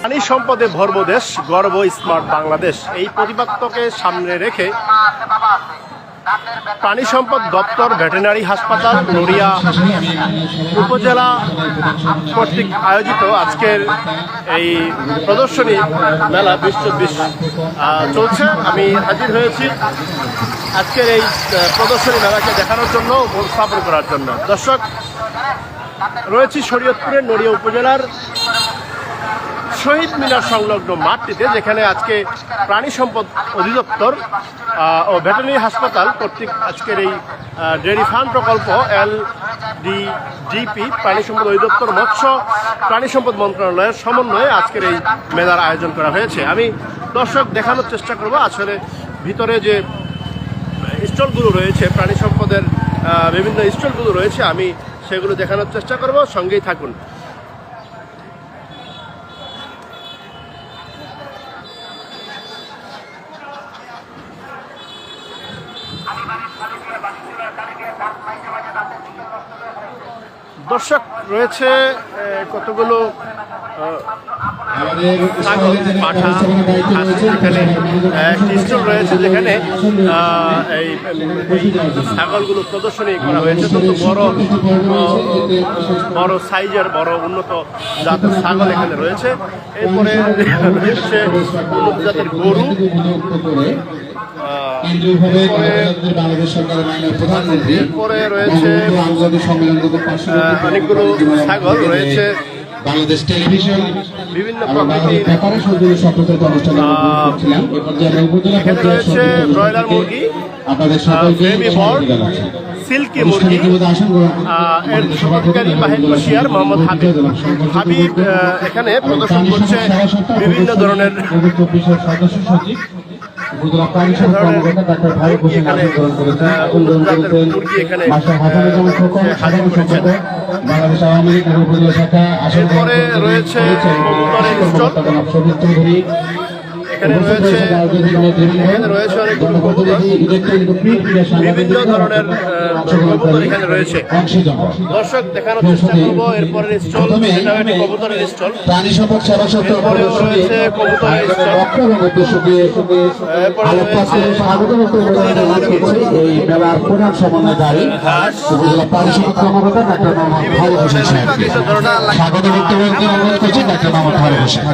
প্রাণী সম্পদে ভর্ব দেশ, গর্ব স্মার্ট বাংলাদেশ। এই প্রতিপাদ্যকে সামনে রেখে প্রাণী সম্পদ দপ্তর, ভেটেরিনারি হাসপাতাল, নড়িয়া উপজেলা কর্তৃক আয়োজিত আজকের এই প্রদর্শনী মেলা বিশ চব্বিশ চলছে। আমি হাজির হয়েছি আজকের এই প্রদর্শনী মেলাকে দেখানোর জন্য উপস্থাপন করার জন্য। দর্শক রয়েছি শরীয়তপুরের নড়িয়া উপজেলার শহীদ মিনার সংলগ্ন মাঠটিতে, যেখানে আজকে প্রাণী সম্পদ অধিদপ্তর ও ভেটেরিনারি হাসপাতাল কর্তৃক আজকের এই ডেয়ারি ফার্ম প্রকল্প এল ডি ডিপি প্রাণী সম্পদ অধিদপ্তর, মৎস্য প্রাণী সম্পদ মন্ত্রণালয়ের সমন্বয়ে আজকের এই মেলার আয়োজন করা হয়েছে। আমি দর্শক দেখানোর চেষ্টা করব, আসলে ভিতরে যে স্টলগুলো রয়েছে, প্রাণী সম্পদের বিভিন্ন স্টলগুলো রয়েছে, আমি সেগুলো দেখানোর চেষ্টা করব সঙ্গেই থাকুন। দর্শক রয়েছে কতগুলো পাঠা একটি স্টল রয়েছে যেখানে এই ছাগলগুলো প্রদর্শনী করা হয়েছে। অত্যন্ত বড় বড় সাইজের বড় উন্নত জাতের ছাগল এখানে রয়েছে। এরপরে রয়েছে উন্নত জাতের গরু। এরপরে রয়েছে অনেকগুলো ছাগল রয়েছে। বাংলাদেশ টেলিভিশন বিভিন্ন ব্রয়লার মুরগি, আপনাদের সকলকে সিল্কি মুরগি এর বসিয়ার মোহাম্মদ হাবিব। হাবিব এখানে প্রদর্শন করছে বিভিন্ন ধরনের সদস্য সচিব উপজেলা প্রাণী সম্পদ কর্মকর্তা ডাক্তার হোসেন করেছেন করেছেন খোকন সাধারণ সম্পাদক বাংলাদেশ আওয়ামী লীগ উপজেলা শাখা আসন রয়েছে কর্মকর্তা জনাব চৌধুরী এখানে রয়েছে এখানে রয়েছে অনেকগুলো বিভিন্ন ধরনের, কবুতর এখানে রয়েছে। অংশীজন দর্শক দেখানোর চেষ্টা করব এরপরের স্টল প্রথমে একটি কবুতরের স্টল। প্রাণী সম্পদ সেবা রয়েছে কবুতরের এই মেলার প্রধান সমন্বয়কারী উপজেলা প্রাণী সম্পদ কর্মকর্তা ডাক্তার মোহাম্মদ হোসেন সাহেবকে স্বাগত বক্তব্য অনুরোধ করছি ডাক্তার মোহাম্মদ হোসেন।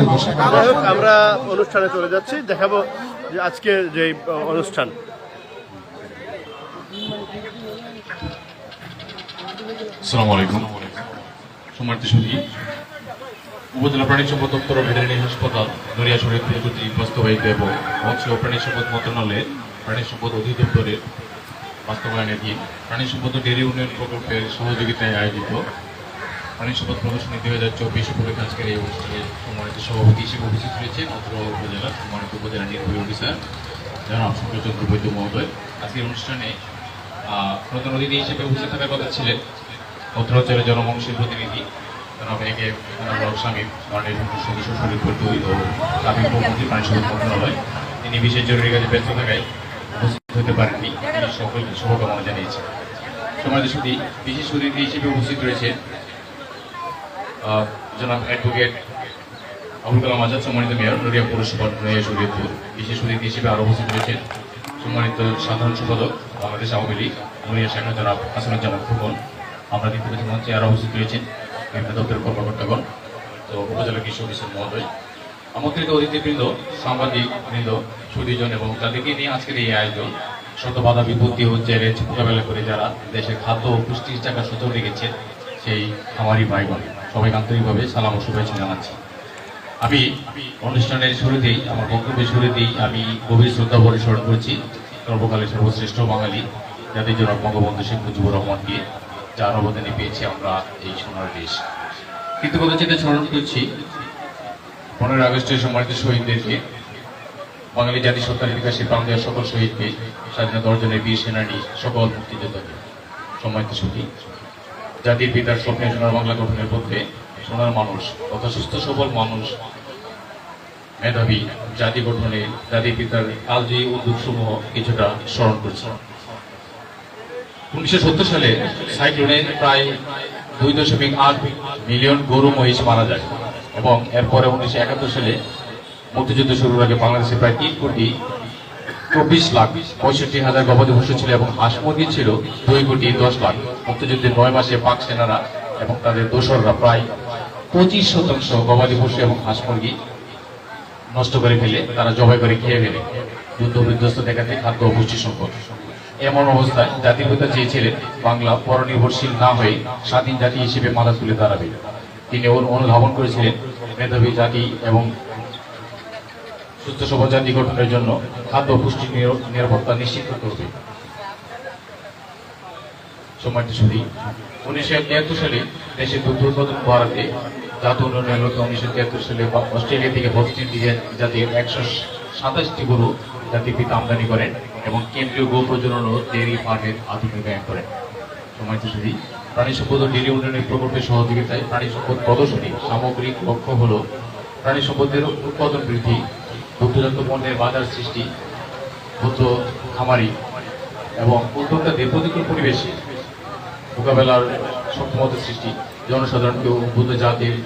আমরা অনুষ্ঠানে চলে যাচ্ছি, দেখাবো যে আজকে যে অনুষ্ঠান। আলাইকুম। উপজেলা প্রাণী সম্পদ দপ্তর ভেটেরিনারি হাসপাতাল নড়িয়া শরীরপুর কর্তৃক বাস্তবায়িত এবং মৎস্য ও প্রাণী সম্পদ মন্ত্রণালয়ের প্রাণী সম্পদ অধিদপ্তরের বাস্তবায়নাধীন প্রাণী সম্পদ ও ডেয়ারি উন্নয়ন প্রকল্পের সহযোগিতায় আয়োজিত প্রাণী সম্পদ প্রদর্শনী দুই হাজার চব্বিশ উপলক্ষে আজকের এই অনুষ্ঠানে সম্মানিত সভাপতি হিসেবে উপস্থিত রয়েছেন অত্র উপজেলার সম্মানিত উপজেলা নির্বাহী অফিসার, জনাব শঙ্করচন্দ্র বৈদ্য মহোদয়। আজকের অনুষ্ঠানে প্রধান অতিথি হিসেবে উপস্থিত থাকার কথা ছিলেন অত্র অঞ্চলের জনমানুষের প্রতিনিধি জনাব এ কে স্বামী, মাননীয় সদস্য শরীরপুর দুই ও সাবেক উপমন্ত্রী প্রাণী সম্পদ মন্ত্রণালয়। তিনি বিশেষ জরুরি কাজে ব্যস্ত থাকায় উপস্থিত হতে পারেননি। তিনি সকলকে শুভকামনা জানিয়েছেন। সমাজ সুদী বিশেষ অতিথি হিসেবে উপস্থিত রয়েছে জনাব অ্যাডভোকেট আবুল কালাম আজাদ, সম্মানিত মেয়র নড়িয়া পৌরসভা নড়িয়া শরীয়তপুর বিশেষ অতিথি হিসেবে আরও উপস্থিত রয়েছেন। সম্মানিত সাধারণ সম্পাদক, বাংলাদেশ আওয়ামী লীগ নড়িয়া শাখা জনাব হাসানুজ্জামান ফুকন। আমরা দেখতে পাচ্ছি মঞ্চে আরও উপস্থিত রয়েছেন, বিভিন্ন দপ্তরের কর্মকর্তাগণ, তো উপজেলা কৃষি অফিসের মহোদয়। আমন্ত্রিত অতিথিবৃন্দ, সাংবাদিক বৃন্দ সুদীজন এবং তাদেরকে নিয়ে আজকের এই আয়োজন। শত বাধা বিপত্তি ও চ্যালেঞ্জ মোকাবেলা করে যারা দেশের খাদ্য ও পুষ্টির চাকা সচল রেখেছে, সেই খামারি ভাই সবাইকে আন্তরিকভাবে সালাম ও শুভেচ্ছা জানাচ্ছি। আমি অনুষ্ঠানের শুরুতেই, আমার বক্তব্যের শুরুতেই আমি গভীর শ্রদ্ধা ভরে স্মরণ করছি সর্বকালের সর্বশ্রেষ্ঠ বাঙালি, জাতির জনক বঙ্গবন্ধু শেখ মুজিবুর রহমানকে, যার অবদানে পেয়েছি আমরা এই সোনার দেশ। কৃতজ্ঞতা চিন্তা স্মরণ করছি, পনেরোই আগস্টের সম্মানিত শহীদদেরকে, বাঙালি জাতি সত্তার বিকাশে প্রাণ দেওয়া সকল শহীদকে, স্বাধীনতা অর্জনের বীর সেনানী, সকল মুক্তিযোদ্ধাকে। সম্মানিত সুখী জাতির পিতার স্বপ্নে সোনার বাংলা গঠনের পথে সোনার মানুষ তথা সুস্থ সবল মানুষ মেধাবী জাতি গঠনে জাতির পিতার কালজয়ী উদ্যোগ সমূহ কিছুটা স্মরণ করছে। উনিশশো সত্তর সালে সাইক্লোনে প্রায় দুই দশমিক আট মিলিয়ন গরু মহিষ মারা যায় এবং এরপরে উনিশশো একাত্তর সালে মুক্তিযুদ্ধ শুরুর আগে বাংলাদেশে প্রায় তিন কোটি চব্বিশ লাখ পঁয়ষট্টি হাজার গবাদি পশু ছিল এবং হাঁস মুরগি ছিল দুই কোটি দশ লাখ। মুক্তিযুদ্ধের নয় মাসে পাক সেনারা এবং তাদের দোসররা প্রায় পঁচিশ শতাংশ গবাদি পশু এবং হাঁস মুরগি নষ্ট করে ফেলে, তারা জবাই করে খেয়ে ফেলে। যুদ্ধ বিধ্বস্ত দেখাতে খাদ্য পুষ্টি সংকট। এমন অবস্থায় জাতির পিতা চেয়েছিলেন বাংলা পরনির্ভরশীল না হয়ে স্বাধীন জাতি হিসেবে মাথা তুলে দাঁড়াবে। তিনি অনুধাবন করেছিলেন, মেধাবী জাতি এবং সুস্থ সবল জাতি গঠনের জন্য খাদ্য পুষ্টি নির- নিরাপত্তা নিশ্চিত শুধু উনিশশো সালে দুগ্ধ উৎপাদন জাত উন্নয়নের অস্ট্রেলিয়া থেকে একশো সাতাশটি গরু আমদানি করেন এবং কেন্দ্রীয় আধুনিকায়ন করেন। ও উন্নয়নের সহযোগিতায় প্রাণী সম্পদ প্রদর্শনী সামগ্রিক লক্ষ্য হল প্রাণী সম্পদের উৎপাদন বৃদ্ধি দুগ্ধজাত পণ্যের বাজার সৃষ্টি ক্ষুদ্র খামারি এবং উদ্যোক্তাদের প্রতিকূল পরিবেশে মোকাবেলার সক্ষমতা সৃষ্টি। জনসাধারণকে উদ্বুদ্ধ জাতির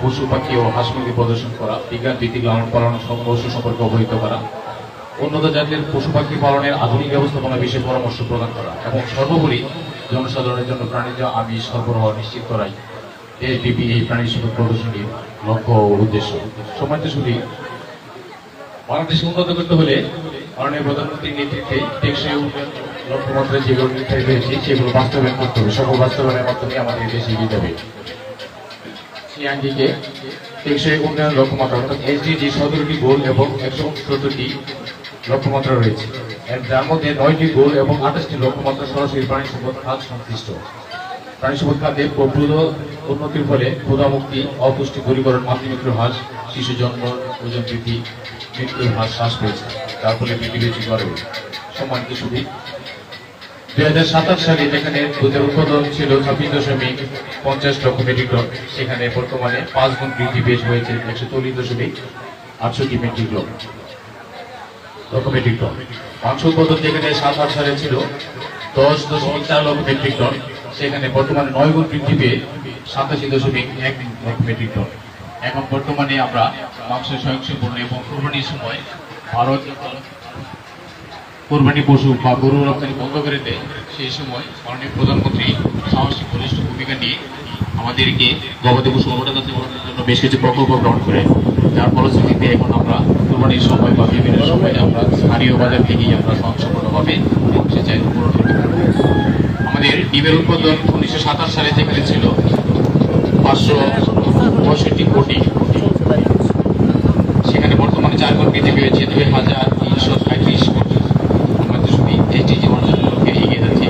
পশু পাখি ও হাঁস মুরগি প্রদর্শন করা, বিজ্ঞান ভিত্তিক লালন পালন পশু সম্পর্কে অবহিত করা, উন্নত জাতের পশু পাখি পালনের আধুনিক ব্যবস্থাপনা বিষয়ে পরামর্শ প্রদান করা এবং সর্বোপরি জনসাধারণের জন্য প্রাণীজ আমিষ সরবরাহ নিশ্চিত করাই এই প্রাণী সম্পদ প্রদর্শনীর লক্ষ্য উদ্দেশ্য। সময় তো শুধু বাংলাদেশ উন্নত করতে হলে মাননীয় প্রধানমন্ত্রীর নেতৃত্বে টেকসই লক্ষ্যমাত্রা যেগুলো নির্ধারিত হয়েছে, সেগুলো বাস্তবায়ন করতে হবে। সকল বাস্তবায়নের মাধ্যমে আমাদের দেশ এগিয়ে যাবে। সেই টেকসই উন্নয়ন লক্ষ্যমাত্রা অর্থাৎ এসডিজি সতেরোটি গোল এবং একশো সত্তরটি লক্ষ্যমাত্রা রয়েছে। যার মধ্যে নয়টি গোল এবং আঠাশটি লক্ষ্যমাত্রা সরাসরি প্রাণী সম্পদ খাত সংশ্লিষ্ট। প্রাণী সম্পদ খাতে প্রভূত উন্নতির ফলে ক্ষুধামুক্তি, অপুষ্টি, দূরীকরণ, মাতৃমৃত্যুর হ্রাস, শিশু জন্ম, ওজন বৃদ্ধি, মৃত্যুর হ্রাস হ্রাস পেয়েছে। যার ফলে পেয়েছে গর্বে সম্মানিত সুদী দুই হাজার সাতাশ সালে যেখানে দুধের উৎপাদন ছিল ছাব্বিশ দশমিক পঞ্চাশ লক্ষ মেট্রিক টন, সেখানে বর্তমানে পাঁচ গুণ বৃদ্ধি পেশ হয়েছে একশো চল্লিশ দশমিক আটষট্টি মেট্রিক টন লক্ষ মেট্রিক টন। মাংস উৎপাদন যেখানে সাত আট সালে ছিল, দশ দশমিক চার লক্ষ মেট্রিক টন সেখানে বর্তমানে নয় গুণ বৃদ্ধি পেয়ে সাতাশি দশমিক এক মেট্রিক টন। এখন বর্তমানে আমরা মাংস স্বয়ংসম্পূর্ণ এবং কোরবানির সময় ভারত কোরবানি পশু বা গরু রপ্তানি বন্ধ করে দেয়, সেই সময় মাননীয় প্রধানমন্ত্রী সাহসিক বলিষ্ঠ ভূমিকা নিয়ে আমাদেরকে গবাদি পশু অবদানের জন্য বেশ কিছু প্রকল্প গ্রহণ করে, যার ফলশ্রুতিতে এখন আমরা কোরবানির সময় বা বিভিন্ন সময় আমরা স্থানীয় বাজার থেকেই আমরা স্বয়ংসম্পূর্ণভাবে সে চাহিদা পূরণ করতে আমাদের ডিমের উৎপাদন উনিশশো সাতাশ সালে যেখানে ছিল পাঁচশো পঁয়ষট্টি কোটি। সেখানে বর্তমানে চার গুণ বৃদ্ধি পেয়েছে দুই হাজার তিনশো সাঁত্রিশ কোটি। আমাদের শুধু এসডিজি অর্জনের লক্ষ্যে এগিয়ে যাচ্ছে।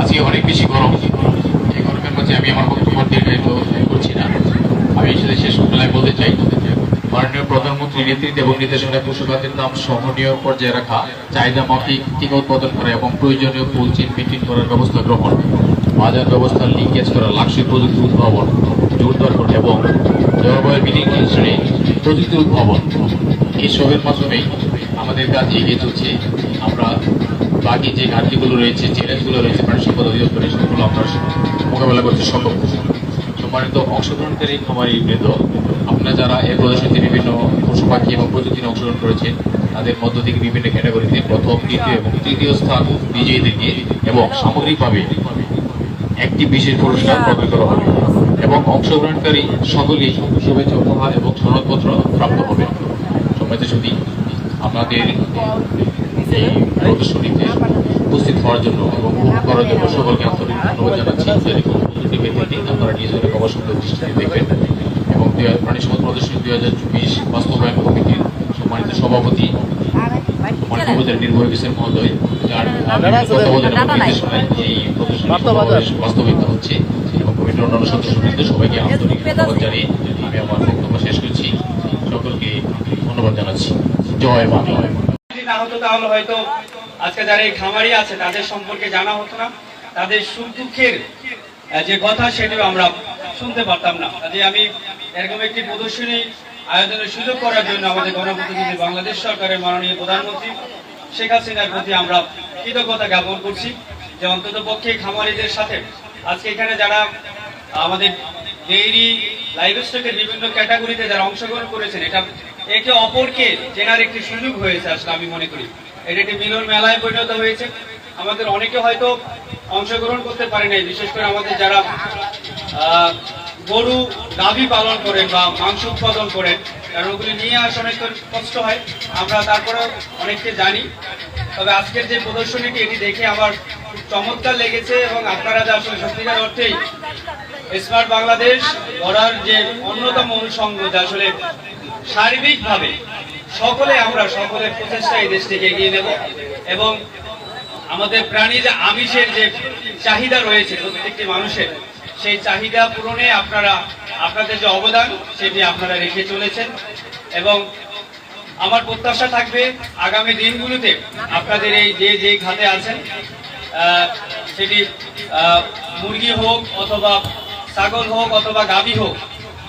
আজকে অনেক বেশি গরম এই গরমের মধ্যে আমি আমার বক্তব্য দীর্ঘায়িত করছি না আমি সেটা শেষ বেলায় বলতে চাই মাননীয় নেতৃত্বে এবং নির্দেশনায় পশুখাদ্যের দাম সহনীয় পর্যায়ে রাখা, চাহিদা মাফিক টিকা উৎপাদন করা এবং প্রয়োজনীয় পুলচিন মেনটেন করার ব্যবস্থা গ্রহণ। বাজার ব্যবস্থা লিঙ্কেজ করা, লাক্সুরি প্রযুক্তি উদ্ভাবন, জোরদার করা এবং জলবায়ু বিধিনিষেধে প্রযুক্তি উদ্ভাবন। এসবের মাধ্যমে আমাদের কাজ এগিয়ে চলছে। আমরা বাকি যে ঘাটতিগুলো রয়েছে চ্যালেঞ্জগুলো রয়েছে প্রাণী সম্পদ অধিদপ্তরে সেগুলো আমরা মোকাবেলা করতে সক্ষম। সম্মানিত অংশগ্রহণকারী খামারি বৃন্দ আপনারা যারা এই প্রদর্শনীতে বিভিন্ন পশু পাখি এবং প্রযুক্তিতে অংশগ্রহণ করেছেন তাদের মধ্য থেকে বিভিন্ন ক্যাটাগরিতে প্রথম, দ্বিতীয় এবং তৃতীয় স্থান বিজয়ীদেরকে এবং সামগ্রিকভাবে একটি বিশেষ পুরস্কার প্রদান করা হবে এবং অংশগ্রহণকারী সকলেই শুভেচ্ছা উপহার এবং সনদপত্র প্রাপ্ত হবে। সম্মানিত যদি আপনাদের এই প্রদর্শনীতে উপস্থিত হওয়ার জন্য এবং উপভোগ করার জন্য সকলকে আন্তরিক ধন্যবাদ জানাচ্ছি। প্রযুক্তি আপনারা নিজেদের গবেষণা দৃষ্টিতে দেখবেন প্রাণী সম্পদ প্রদর্শনী দুই হাজার চব্বিশ বাস্তবায়ন কমিটির সম্মানিত সভাপতি সম্মানিত উপজেলা নির্বাহী মহোদয় যার নির্দেশনায় এই প্রদর্শনী বাস্তবায়িত হচ্ছে। কমিটির অন্যান্য সদস্যবৃন্দ সবাইকে আন্তরিক ধন্যবাদ জানিয়ে আমি আমার বক্তব্য শেষ করছি। সকলকে ধন্যবাদ জানাচ্ছি। জয় বাংলা। যদি না হতো তাহলে হয়তো আজকে যারা এই খামারি আছে তাদের সম্পর্কে জানা হতো না। তাদের সুখ দুঃখের যে কথা সেটিও আমরা শুনতে পারতাম না। কাজে আমি এরকম একটি প্রদর্শনী আয়োজনের সুযোগ করার জন্য আমাদের গণপ্রতিনিধি বাংলাদেশ সরকারের মাননীয় প্রধানমন্ত্রী শেখ হাসিনার প্রতি আমরা কৃতজ্ঞতা জ্ঞাপন করছি যে অন্তত পক্ষে খামারিদের সাথে আজকে এখানে যারা আমাদের ডেইরি লাইভ স্টকের বিভিন্ন ক্যাটাগরিতে যারা অংশগ্রহণ করেছেন, এটা একে অপরকে চেনার একটি সুযোগ হয়েছে আসলে আমি মনে করি। এটা একটি মিলন মেলায় পরিণত হয়েছে। আমাদের অনেকে হয়তো অংশগ্রহণ করতে পারে নাই, বিশেষ করে আমাদের যারা গরু গাভী পালন করেন বা মাংস উৎপাদন করেন, কারণ ওগুলি নিয়ে আসা অনেক কষ্ট হয়। আমরা তারপরে অনেককে জানি। তবে আজকের যে প্রদর্শনীটি, এটি দেখে আমার চমৎকার লেগেছে এবং আপনারা যে আসলে সত্যিকার অর্থেই স্মার্ট বাংলাদেশ গড়ার যে অন্যতম অনুষঙ্গ যে আসলে সার্বিকভাবে সকলে আমরা সকলের প্রচেষ্টা এই দেশটিকে এগিয়ে নেব এবং আমাদের প্রাণী যে আমিষের যে চাহিদা রয়েছে প্রত্যেকটি মানুষের সেই চাহিদা পূরণে আপনারা, আপনাদের যে অবদান, সেটি আপনারা রেখে চলেছেন। এবং আমার প্রত্যাশা থাকবে আগামী দিনগুলোতে আপনাদের এই যে যে খাতে আছেন সেটি মুরগি হোক অথবা ছাগল হোক অথবা গাভী হোক,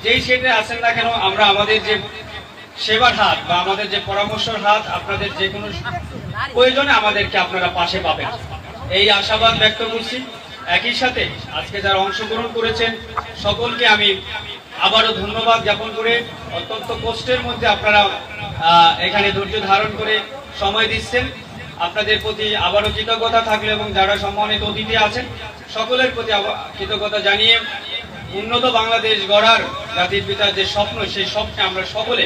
যেই সেটে আছেন না কেন, আমরা আমাদের যে সেবার হাত বা আমাদের যে পরামর্শের হাত, আপনাদের যে কোনো প্রয়োজনে আমাদেরকে আপনারা পাশে পাবেন। এই আশাবাদ ব্যক্ত করছি। একই সাথে আজকে যারা অংশগ্রহণ করেছেন, সকলকে আমি আবারও ধন্যবাদ জ্ঞাপন করে অত্যন্ত কষ্টের মধ্যে আপনারা এখানে ধৈর্য ধারণ করে সময় দিচ্ছেন। আপনাদের প্রতি আবারও কৃতজ্ঞতা থাকলে এবং যারা সম্মানিত অতিথি আছেন, সকলের প্রতি কৃতজ্ঞতা জানিয়ে উন্নত বাংলাদেশ গড়ার জাতির পিতার যে স্বপ্ন, সেই স্বপ্নে আমরা সকলে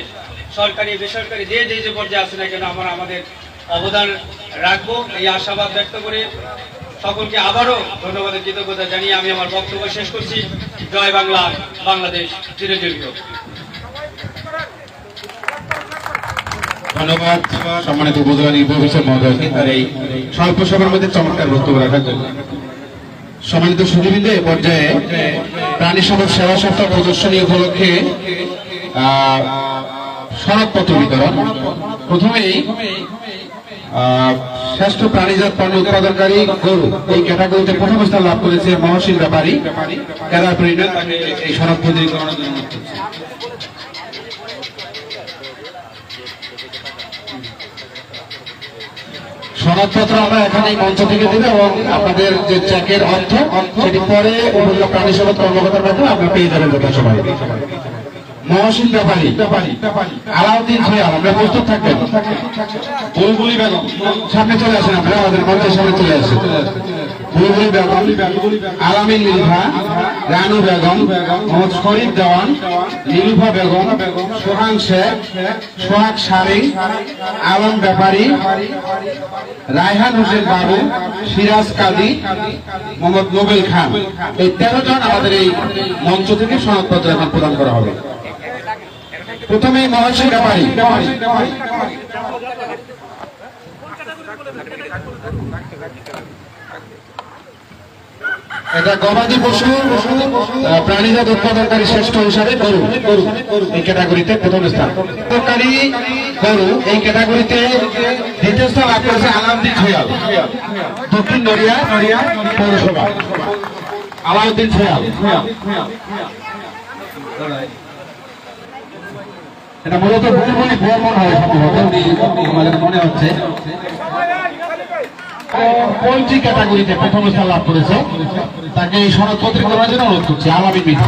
সরকারি, বেসরকারি যে যে যে পর্যায়ে আছে না কেন, আমরা আমাদের অবদান রাখব। এই আশাবাদ ব্যক্ত করে সকলকে আবারও ধন্যবাদের কৃতজ্ঞতা জানিয়ে আমি আমার বক্তব্য শেষ করছি। জয় বাংলা বাংলাদেশ চিরজীবিত ধন্যবাদ সম্মানিত উপজেলা এই স্বল্প সময়ের মধ্যে চমৎকার বক্তব্য রাখার জন্য। সম্মানিত সুদীবৃন্দ এ পর্যায়ে প্রাণী সম্পদ সেবা সপ্তাহ প্রদর্শনী উপলক্ষে আহ, সনদপত্র বিতরণ। প্রথমেই শ্রেষ্ঠ প্রাণীজাত পণ্য উৎপাদনকারী গরু এই ক্যাটাগরিতে প্রথম স্থান লাভ করেছে মহসিন ব্যাপারী পরিণত তাকে এই সনদপত্র বিতরণের জন্য সনদপত্র আমরা এখানে মঞ্চ থেকে দেবো এবং আপনাদের যে চেকের অর্থ, সেটি পরে উপজেলা প্রাণী সম্পদ কর্মকর্তার মাধ্যমে আপনি পেয়ে যাবেন যথাসময়ে মহসিন ব্যাপারী। আলাউদ্দিন খয়াল আমরা প্রস্তুত থাকবেন। বুলবুলি বেগম সামনে চলে আসেন আপনারা আমাদের মঞ্চের সামনে চলে আসেন। বুলবুলি বেগম আলামিন নীলভা রানু বেগম মোহাম্মদ শরীফ দেওয়ান নীলুফা বেগম সোহান শেখ সোহাগ সারিং আলম ব্যাপারী রায়হান হোসেন বাবু সিরাজ কাদি মোহাম্মদ নোবেল খান। এই তেরো জন আমাদের এই মঞ্চ থেকে সনদপত্র এখন প্রদান করা হবে। প্রথমে মহর্ষি ব্যাপারী। এটা গবাদি পশু প্রাণীজাত উৎপাদনকারী শ্রেষ্ঠ হিসাবে গরু। গরু এই ক্যাটাগরিতে প্রথম স্থান। উৎপাদনকারী গরু এই ক্যাটাগরিতে দ্বিতীয় স্থান লাভ করেছে আলাউদ্দিন ছয়াল। দক্ষিণ নড়িয়া নড়িয়া পৌরসভা। আলাউদ্দিন ছয়াল। এটা মূলত বুলবুলি ভ্রমণ হয় সম্ভবত আমাদের মনে হচ্ছে? পোলট্রি ক্যাটাগরিতে প্রথম স্থান লাভ করেছে। তাকে এই সনদপত্র করার জন্য অনুরোধ করছি আলামী মিঠা